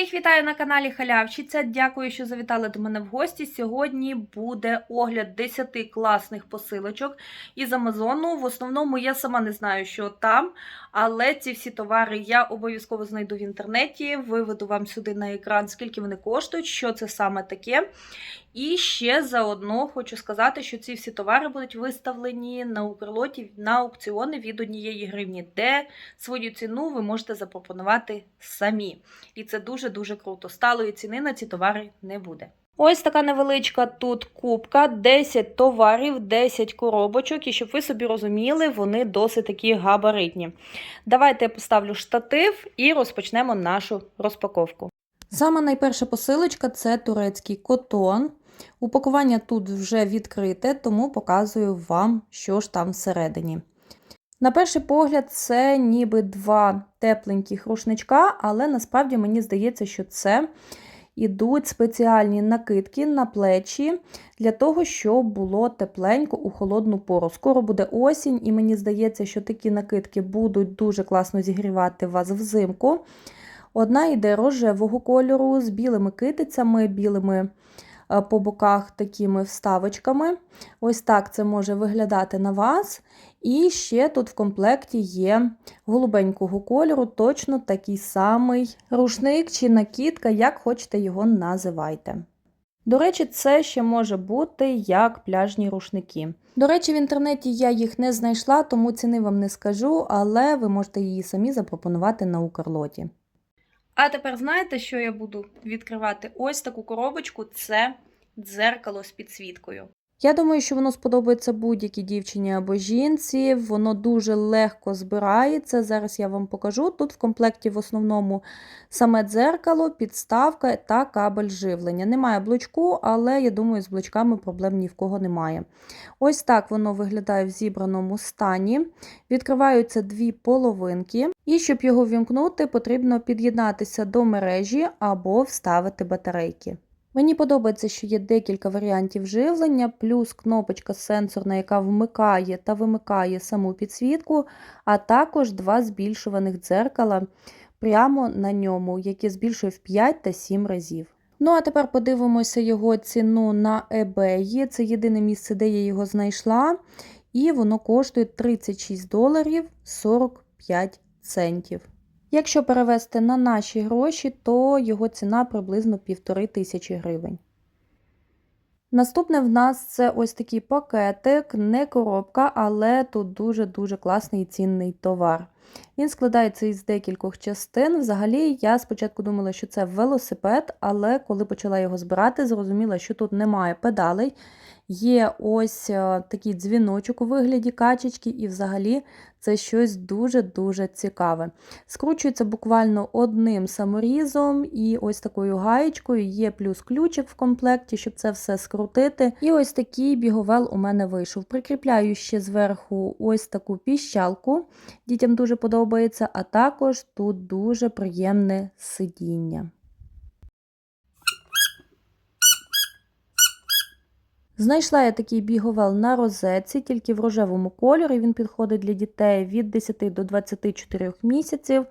Всіх вітаю на каналі Халявщиця. Дякую, що завітали до мене в гості. Сьогодні буде огляд 10 класних посилочок із Амазону. В основному я сама не знаю, що там, але ці всі товари я обов'язково знайду в інтернеті. Виведу вам сюди на екран, скільки вони коштують, що це саме таке. І ще заодно хочу сказати, що ці всі товари будуть виставлені на Укрлоті на аукціони від однієї гривні, де свою ціну ви можете запропонувати самі. І це дуже-дуже круто. Сталої ціни на ці товари не буде. Ось така невеличка тут кубка, 10 товарів, 10 коробочок, і щоб ви собі розуміли, вони досить такі габаритні. Давайте я поставлю штатив і розпочнемо нашу розпаковку. Саме найперша посилочка це турецький котон. Упакування тут вже відкрите, тому показую вам, що ж там всередині. На перший погляд, це ніби два тепленьких рушничка, але насправді мені здається, що це ідуть спеціальні накидки на плечі для того, щоб було тепленько у холодну пору. Скоро буде осінь, і мені здається, що такі накидки будуть дуже класно зігрівати вас взимку. Одна йде рожевого кольору з білими китицями, білими по боках такими вставочками. Ось так це може виглядати на вас. І ще тут в комплекті є голубенького кольору, точно такий самий рушник чи накидка, як хочете його називайте. До речі, це ще може бути як пляжні рушники. До речі, в інтернеті я їх не знайшла, тому ціни вам не скажу, але ви можете її самі запропонувати на Укрлоті. А тепер знаєте, що я буду відкривати? Ось таку коробочку це дзеркало з підсвіткою. Я думаю, що воно сподобається будь-якій дівчині або жінці. Воно дуже легко збирається. Зараз я вам покажу. Тут в комплекті в основному саме дзеркало, підставка та кабель живлення. Немає блочку, але я думаю, з блочками проблем ні в кого немає. Ось так воно виглядає в зібраному стані. Відкриваються дві половинки, і щоб його вімкнути, потрібно під'єднатися до мережі або вставити батарейки. Мені подобається, що є декілька варіантів живлення, плюс кнопочка сенсорна, яка вмикає та вимикає саму підсвітку, а також два збільшуваних дзеркала прямо на ньому, які збільшує в 5 та 7 разів. Ну, а тепер подивимося його ціну на eBay. Це єдине місце, де я його знайшла. І воно коштує 36 доларів 45 центів. Якщо перевести на наші гроші, то його ціна приблизно півтори тисячі гривень. Наступне в нас це ось такий пакетик, не коробка, але тут дуже-дуже класний і цінний товар. Він складається із декількох частин. Взагалі, я спочатку думала, що це велосипед, але коли почала його збирати, зрозуміла, що тут немає педалей. Є ось е, такий дзвіночок у вигляді качечки, і взагалі це щось дуже-дуже цікаве. Скручується буквально одним саморізом, і ось такою гаєчкою є плюс ключик в комплекті, щоб це все скрутити. І ось такий біговел у мене вийшов. Прикріпляю ще зверху ось таку піщалку. Дітям дуже подобається, а також тут дуже приємне сидіння. Знайшла я такий біговел на розетці, тільки в рожевому кольорі. Він підходить для дітей від 10 до 24 місяців.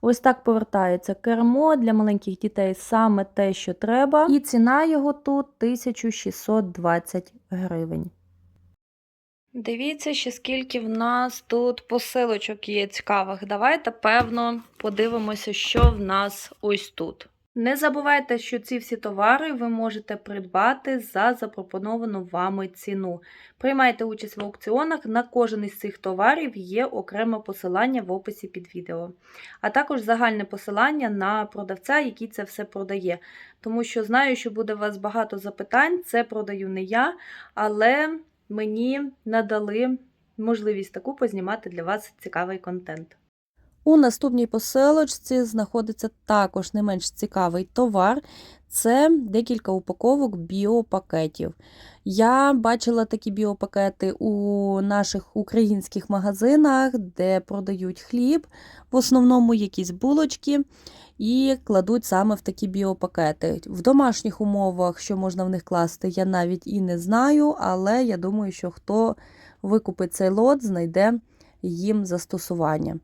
Ось так повертається кермо для маленьких дітей саме те, що треба. І ціна його тут 1620 гривень. Дивіться, ще скільки в нас тут посилочок є цікавих. Давайте, певно, подивимося, що в нас ось тут. Не забувайте, що ці всі товари ви можете придбати за запропоновану вами ціну. Приймайте участь в аукціонах, на кожен із цих товарів є окреме посилання в описі під відео, а також загальне посилання на продавця, який це все продає. Тому що знаю, що буде у вас багато запитань, це продаю не я, але мені надали можливість таку познімати для вас цікавий контент. У наступній посилочці знаходиться також не менш цікавий товар. Це декілька упаковок біопакетів. Я бачила такі біопакети у наших українських магазинах, де продають хліб, в основному якісь булочки, і кладуть саме в такі біопакети. В домашніх умовах, що можна в них класти, я навіть і не знаю, але я думаю, що хто викупить цей лот, знайде їм застосування.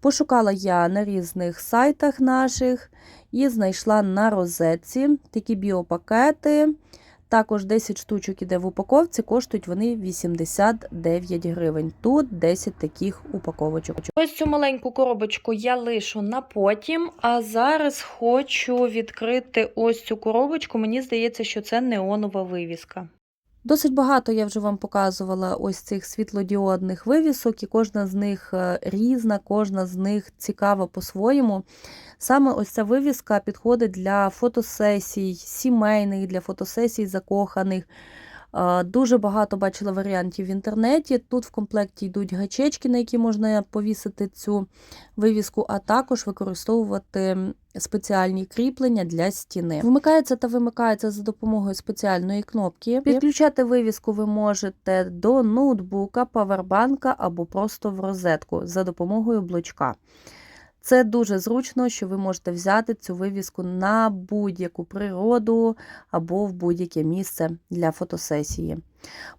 Пошукала я на різних сайтах наших і знайшла на розетці такі біопакети. Також 10 штучок іде в упаковці, коштують вони 89 гривень. Тут 10 таких упаковочок. Ось цю маленьку коробочку я лишу на потім, а зараз хочу відкрити ось цю коробочку. Мені здається, що це неонова вивіска. Досить багато я вже вам показувала ось цих світлодіодних вивісок, і кожна з них е, різна, кожна з них цікава по-своєму. Саме ось ця вивіска підходить для фотосесій, сімейних, для фотосесій закоханих. Е, Дуже багато бачила варіантів в інтернеті. Тут в комплекті йдуть гачечки, на які можна повісити цю вивіску, а також використовувати спеціальні кріплення для стіни. Вмикається та вимикається за допомогою спеціальної кнопки. Підключати вивіску ви можете до ноутбука, павербанка або просто в розетку за допомогою блочка. Це дуже зручно, що ви можете взяти цю вивіску на будь-яку природу або в будь-яке місце для фотосесії.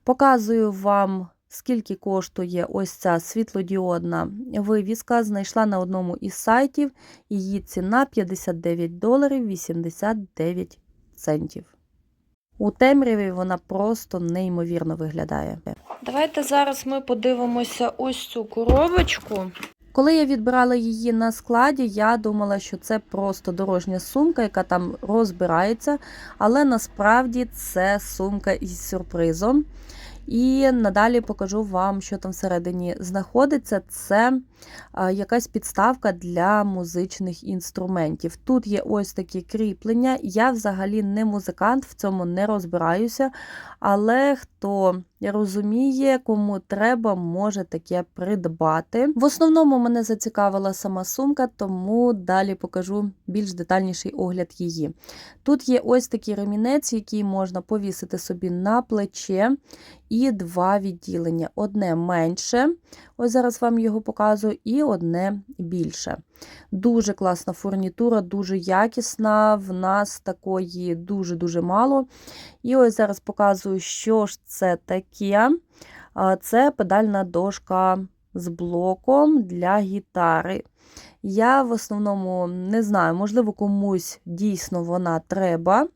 Показую вам, скільки коштує ось ця світлодіодна вивіска. Знайшла на одному із сайтів. Її ціна 59 доларів 89 центів. У темряві вона просто неймовірно виглядає. Давайте зараз ми подивимося ось цю коробочку. Коли я відбирала її на складі, я думала, що це просто дорожня сумка, яка там розбирається, але насправді це сумка із сюрпризом. І надалі покажу вам, що там всередині знаходиться. Це якась підставка для музичних інструментів. Тут є ось такі кріплення. Я взагалі не музикант, в цьому не розбираюся. Але хто розуміє, кому треба, може таке придбати. В основному мене зацікавила сама сумка, тому далі покажу більш детальніший огляд її. Тут є ось такий ремінець, який можна повісити собі на плече, і два відділення: одне менше, ось зараз вам його показую, і одне більше. Дуже класна фурнітура, дуже якісна. В нас такої дуже-дуже мало. І ось зараз показую, що ж це таке. Це педальна дошка з блоком для гітари. Я в основному не знаю, можливо, комусь дійсно вона треба,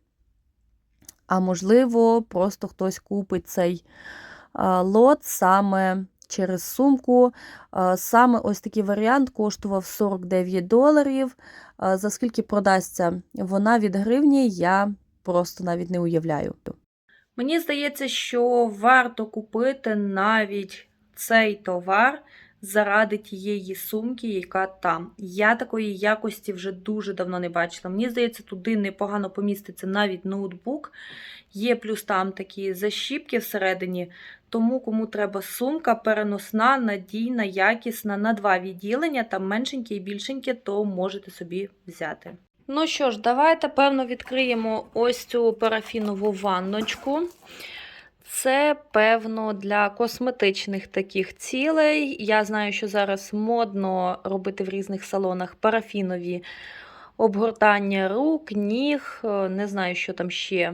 а можливо, просто хтось купить цей лот саме через сумку. Саме ось такий варіант коштував 49 доларів. За скільки продасться вона від гривні, я просто навіть не уявляю. Мені здається, що варто купити навіть цей товар заради тієї сумки, яка там. Я такої якості вже дуже давно не бачила. Мені здається, туди непогано поміститься навіть ноутбук. Є плюс там такі защіпки всередині. Тому, кому треба сумка переносна, надійна, якісна на два відділення, там меншеньке і більшеньке, то можете собі взяти. Ну що ж, давайте, певно, відкриємо ось цю парафінову ванночку. Це, певно, для косметичних таких цілей. Я знаю, що зараз модно робити в різних салонах парафінові обгортання рук, ніг, е, не знаю, що там ще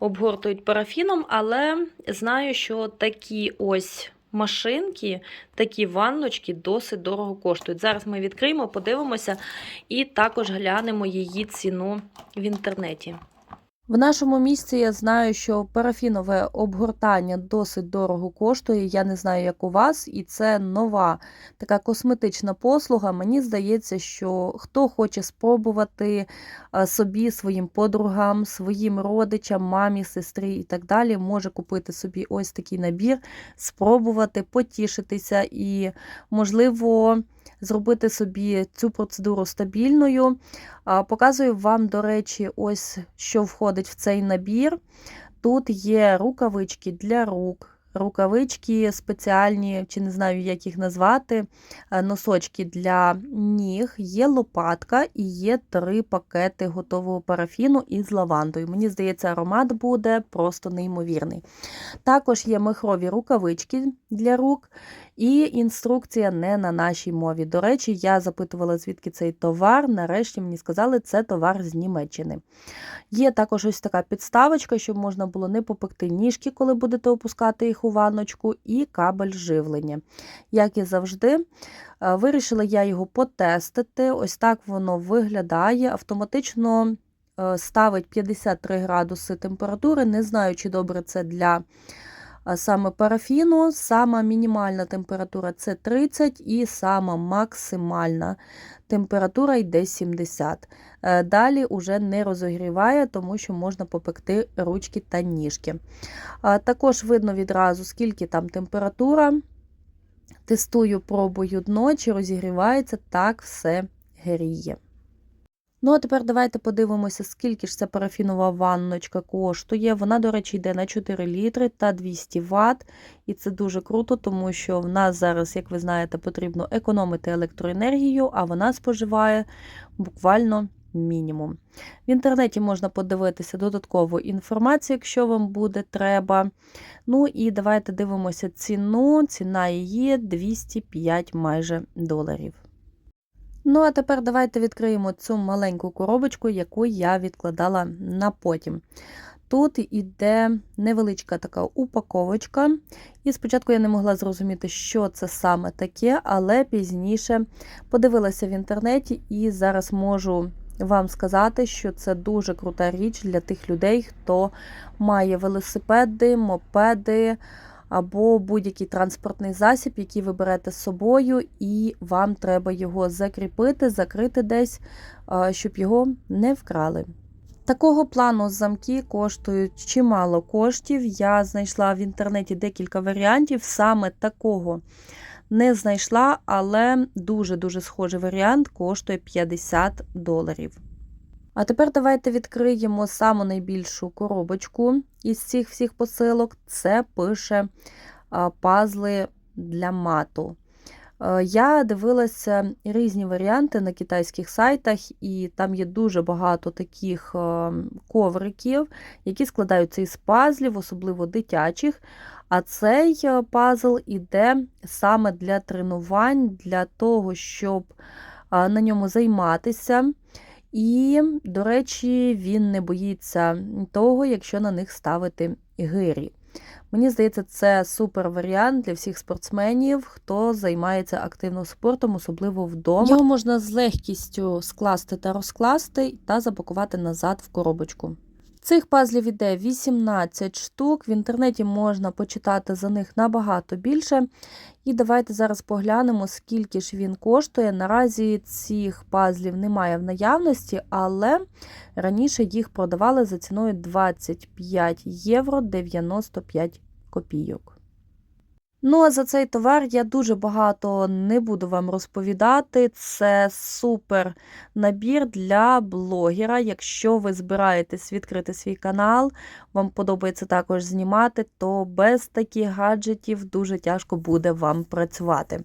обгортують парафіном, але знаю, що такі ось машинки, такі ванночки досить дорого коштують. Зараз ми відкриємо, подивимося і також глянемо її ціну в інтернеті. В нашому місці я знаю, що парафінове обгортання досить дорого коштує. Я не знаю, як у вас, і це нова така косметична послуга. Мені здається, що хто хоче спробувати е, собі, своїм подругам, своїм родичам, мамі, сестрі і так далі, може купити собі ось такий набір, спробувати, потішитися і, можливо, зробити собі цю процедуру стабільною. Показую вам, до речі, ось що входить в цей набір. Тут є рукавички для рук, рукавички спеціальні, чи не знаю, як їх назвати, е, носочки для ніг, є лопатка і є три пакети готового парафіну із лавандою. Мені здається, аромат буде просто неймовірний. Також є мехрові рукавички для рук. І інструкція не на нашій мові. До речі, я запитувала, звідки цей товар. Нарешті мені сказали, це товар з Німеччини. Є також ось така підставочка, щоб можна було не попекти ніжки, коли будете опускати їх у ванночку, і кабель живлення. Як і завжди, е, вирішила я його потестити. Ось так воно виглядає. Автоматично е, ставить 53 градуси температури. Не знаю, чи добре це для саме парафіну. Сама мінімальна температура це 30 і сама максимальна температура йде 70. Е, Далі уже не розогріває, тому що можна попекти ручки та ніжки. Також видно відразу, скільки там температура. Тестую, пробую дно, чи розігрівається, так все гріє. Ну, а тепер давайте подивимося, скільки ж ця парафінова ванночка коштує. Вона, до речі, йде на 4 літри та 200 Вт. І це дуже круто, тому що в нас зараз, як ви знаєте, потрібно економити електроенергію, а вона споживає буквально мінімум. В інтернеті можна подивитися додаткову інформацію, якщо вам буде треба. Ну і давайте дивимося ціну. Ціна її 205 майже доларів. Ну, а тепер давайте відкриємо цю маленьку коробочку, яку я відкладала на потім. Тут іде невеличка така упаковочка, і спочатку я не могла зрозуміти, що це саме таке, але пізніше подивилася в інтернеті і зараз можу вам сказати, що це дуже крута річ для тих людей, хто має велосипеди, мопеди або будь-який транспортний засіб, який ви берете з собою, і вам треба його закріпити, закрити десь, щоб його не вкрали. Такого плану замки коштують чимало коштів. Я знайшла в інтернеті декілька варіантів, саме такого не знайшла, але дуже-дуже схожий варіант коштує 50 доларів. А тепер давайте відкриємо саму найбільшу коробочку із цих всіх посилок. Це пише пазли для мату. Е, Я дивилася різні варіанти на китайських сайтах, і там є дуже багато таких е, ковриків, які складаються із пазлів, особливо дитячих. А цей е, пазл іде саме для тренувань, для того, щоб на ньому займатися. І, до речі, він не боїться того, якщо на них ставити гирі. Мені здається, це супер варіант для всіх спортсменів, хто займається активним спортом, особливо вдома. Його можна з легкістю скласти та розкласти та запакувати назад в коробочку. Цих пазлів іде 18 штук. В інтернеті можна почитати за них набагато більше. І давайте зараз поглянемо, скільки ж він коштує. Наразі цих пазлів немає в наявності, але раніше їх продавали за ціною 25 євро 95 копійок. Ну, а за цей товар я дуже багато не буду вам розповідати. Це супер набір для блогера. Якщо ви збираєтесь відкрити свій канал, вам подобається також знімати, то без таких гаджетів дуже тяжко буде вам працювати.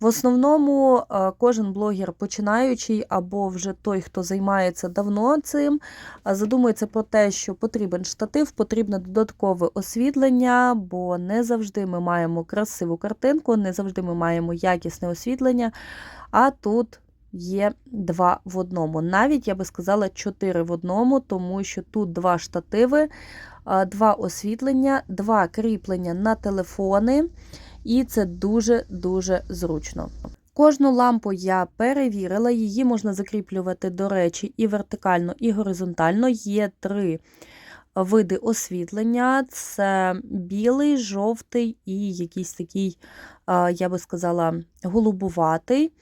В основному е, кожен блогер починаючий або вже той, хто займається давно цим, е, задумується про те, що потрібен штатив, потрібне додаткове освітлення, бо не завжди ми маємо красиву картинку, не завжди ми маємо якісне освітлення. А тут є два в одному. Навіть я би сказала чотири в одному, тому що тут два штативи, два освітлення, два кріплення на телефони, і це дуже-дуже зручно. Кожну лампу я перевірила, її можна закріплювати, до речі, і вертикально, і горизонтально. Є три види освітлення: це білий, жовтий і якийсь такий, я би сказала, голубуватий.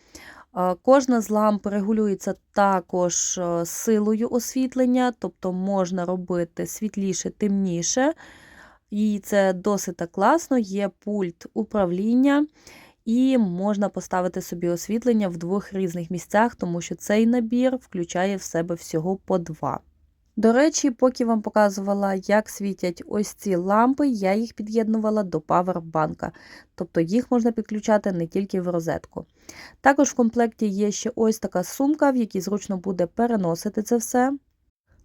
Кожна з ламп регулюється також е, силою освітлення, тобто можна робити світліше, темніше. І це досить так класно, є пульт управління, і можна поставити собі освітлення в двох різних місцях, тому що цей набір включає в себе всього по два. До речі, поки вам показувала, як світять ось ці лампи, я їх під'єднувала до павербанка, тобто їх можна підключати не тільки в розетку. Також в комплекті є ще ось така сумка, в якій зручно буде переносити це все.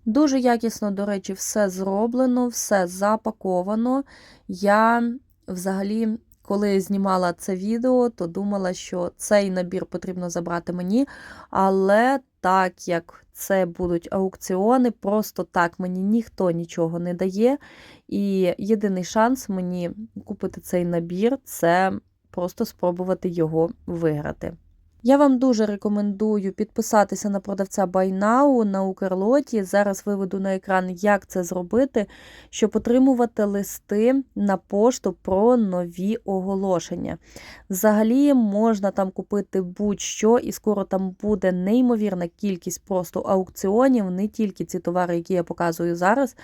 Дуже якісно, до речі, все зроблено, все запаковано. Я взагалі коли знімала це відео, то думала, що цей набір потрібно забрати мені. Але так як це будуть аукціони, просто так мені ніхто нічого не дає. І єдиний шанс мені купити цей набір це просто спробувати його виграти. Я вам дуже рекомендую підписатися на продавця Now на Укрлоті. Зараз виведу на екран, як це зробити, щоб отримувати листи на пошту про нові оголошення. Взагалі можна там купити будь-що, і скоро там буде неймовірна кількість просто аукціонів, не тільки ці товари, які я показую зараз.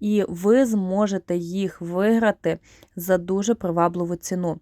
І ви зможете їх виграти за дуже привабливу ціну.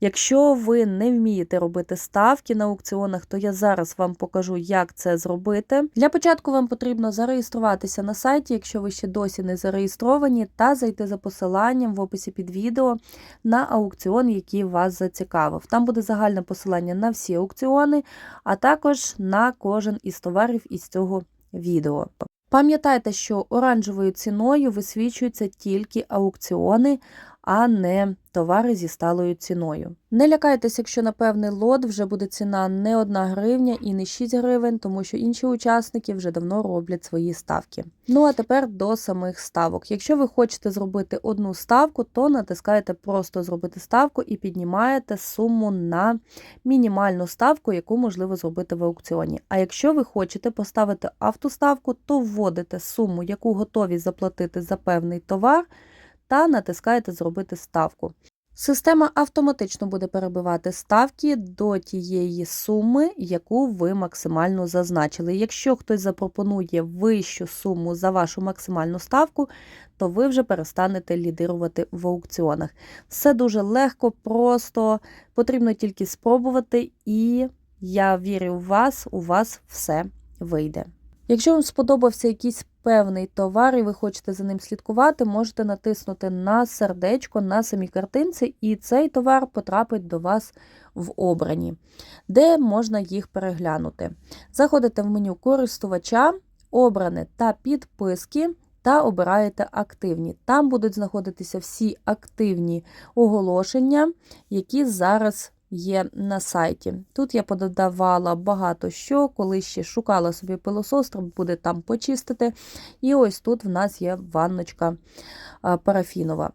Якщо ви не вмієте робити ставки на аукціонах, то я зараз вам покажу, як це зробити. Для початку вам потрібно зареєструватися на сайті, якщо ви ще досі не зареєстровані, та зайти за посиланням в описі під відео на аукціон, який вас зацікавив. Там буде загальне посилання на всі аукціони, а також на кожен із товарів із цього відео. Пам'ятайте, що оранжевою ціною висвічуються тільки аукціони, а не товари зі сталою ціною. Не лякайтеся, якщо на певний лот вже буде ціна не 1 гривня і не 6 гривень, тому що інші учасники вже давно роблять свої ставки. Ну а тепер до самих ставок. Якщо ви хочете зробити одну ставку, то натискаєте просто зробити ставку і піднімаєте суму на мінімальну ставку, яку можливо зробити в аукціоні. А якщо ви хочете поставити автоставку, то вводите суму, яку готові заплатити за певний товар та натискаєте Зробити ставку. Система автоматично буде перебивати ставки до тієї суми, яку ви максимально зазначили. Якщо хтось запропонує вищу суму за вашу максимальну ставку, то ви вже перестанете лідирувати в аукціонах. Все дуже легко, просто потрібно тільки спробувати, і я вірю в вас, у вас все вийде. Якщо вам сподобався якийсь певний товар і ви хочете за ним слідкувати, можете натиснути на сердечко на самій картинці, і цей товар потрапить до вас в обрані, де можна їх переглянути. Заходите в меню користувача, обране та підписки. Та обираєте активні. Там будуть знаходитися всі активні оголошення, які зараз є на сайті. Тут я пододавала багато що, коли ще шукала собі пилосос, треба буде там почистити. І ось тут в нас є ванночка парафінова.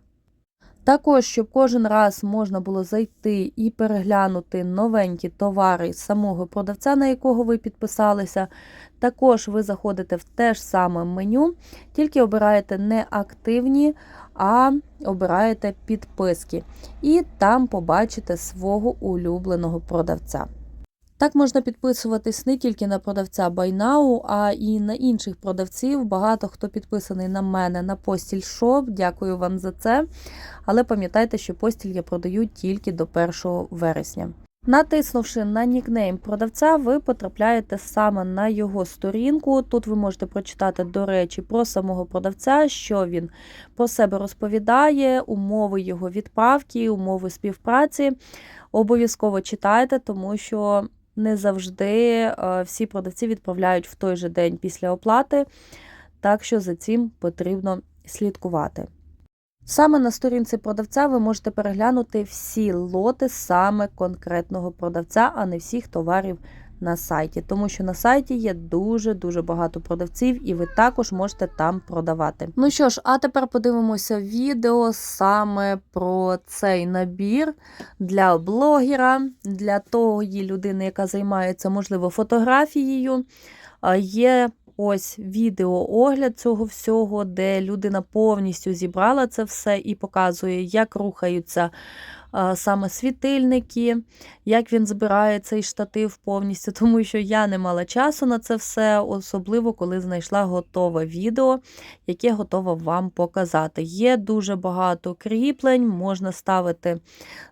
Також, щоб кожен раз можна було зайти і переглянути новенькі товари самого продавця, на якого ви підписалися. Також ви заходите в те ж саме меню, тільки обираєте не активні, а обираєте підписки. І там побачите свого улюбленого продавця. Так можна підписуватись не тільки на продавця Байнау, а і на інших продавців. Багато хто підписаний на мене на постіль Shop. Дякую вам за це. Але пам'ятайте, що постіль я продаю тільки до 1 вересня. Натиснувши на нікнейм продавця, ви потрапляєте саме на його сторінку. Тут ви можете прочитати, до речі, про самого продавця, що він про себе розповідає, умови його відправки, умови співпраці. Обов'язково читайте, тому що не завжди всі продавці відправляють в той же день після оплати, так що за цим потрібно слідкувати. Саме на сторінці продавця ви можете переглянути всі лоти саме конкретного продавця, а не всіх товарів на сайті, тому що на сайті є дуже-дуже багато продавців, і ви також можете там продавати. Ну що ж, а тепер подивимося відео саме про цей набір для блогера, для тої людини, яка займається, можливо, фотографією. Є ось відеоогляд цього всього, де людина повністю зібрала це все і показує, як рухаються саме світильники, як він збирає цей штатив повністю, тому що я не мала часу на це все, особливо коли знайшла готове відео, яке готова вам показати. Є дуже багато кріплень, можна ставити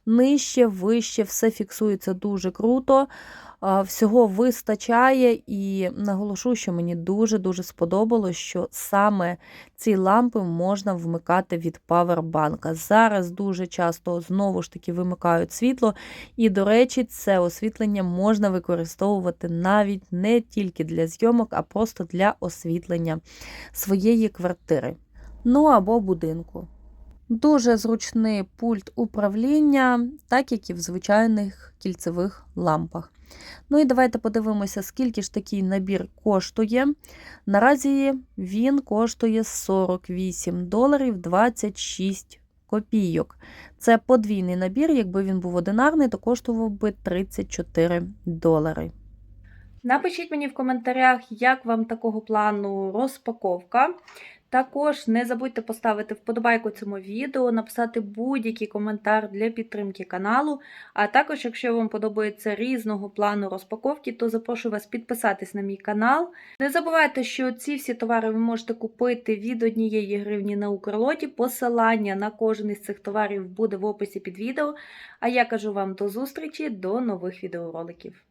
нижче, вище, все фіксується дуже круто. Всього вистачає, і наголошу, що мені дуже-дуже сподобалось, що саме ці лампи можна вмикати від павербанка. Зараз дуже часто знову ж таки вимикають світло, і, до речі, це освітлення можна використовувати навіть не тільки для зйомок, а просто для освітлення своєї квартири. Ну або будинку. Дуже зручний пульт управління, так як і в звичайних кільцевих лампах. Ну і давайте подивимося, скільки ж такий набір коштує. Наразі він коштує 48 доларів 26 копійок. Це подвійний набір, якби він був одинарний, то коштував би 34 долари. Напишіть мені в коментарях, як вам такого плану розпаковка. Також не забудьте поставити вподобайку цьому відео, написати будь-який коментар для підтримки каналу. А також, якщо вам подобається різного плану розпаковки, то запрошую вас підписатись на мій канал. Не забувайте, що ці всі товари ви можете купити від однієї гривні на Укрлоті. Посилання на кожен із цих товарів буде в описі під відео. А я кажу вам до зустрічі, до нових відеороликів.